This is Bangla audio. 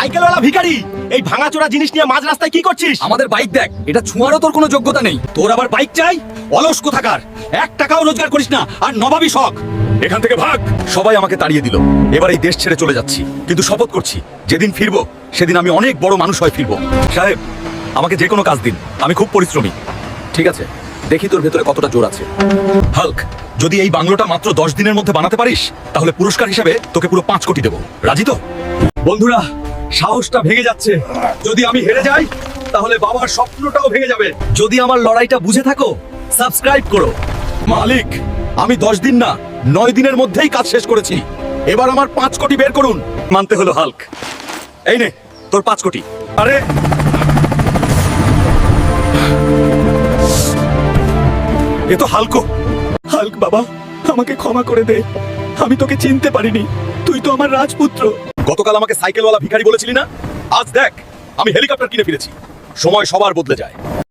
সাইকেলওয়ালা ভিখারি এই ভাঙাচোরা জিনিস নিয়ে মাঝ রাস্তায় কি করছিস? আমাদের বাইক দেখ এটা ছোঁয়ারও তোর কোনো যোগ্যতা নেই। তোর আবার বাইক চাই? অলস কোথাকার। এক টাকাও রোজগার করিস না আর নবাবী শখ। এখান থেকে ভাগ। সবাই আমাকে তাড়িয়ে দিল। এবার এই দেশ ছেড়ে চলে যাচ্ছি। কিন্তু শপথ করছি যেদিন ফিরবো সেদিন আমি অনেক বড় মানুষ হয়ে ফিরবো। সাহেব আমাকে যে কোনো কাজ দিন। আমি খুব পরিশ্রমী। ঠিক আছে দেখি তোর ভেতরে কতটা জোর আছে। হাল্ক যদি এই বাংলোটা মাত্র দশ দিনের মধ্যে বানাতে পারিস তাহলে পুরস্কার হিসেবে তোকে পুরো পাঁচ কোটি দেবো। রাজি তো? বন্ধুরা সাহসটা ভেঙে যাচ্ছে। যদি আমি হেরে যাই, তাহলে বাবার স্বপ্নটাও ভেঙে যাবে। যদি আমার লড়াইটা বুঝে থাকো, সাবস্ক্রাইব করো। মালিক, আমি দশ দিন না, নয় দিনের মধ্যেই কাজ শেষ করেছি। এবার আমার পাঁচ কোটি বের করুন। মানতে হলো হাল্ক। এই নে, তোর পাঁচ কোটি। আরে! এ তো হালকো। হাল্ক বাবা, আমাকে ক্ষমা করে দে। আমি তোকে চিনতে পারিনি। তুই তো আমার রাজপুত্র। গতকাল আমাকে সাইকেলওয়ালা ভিখারি বলেছিলি না? আজ দেখ, আমি হেলিকপ্টার কিনে ফিরেছি। সময় সবার বদলে যায়।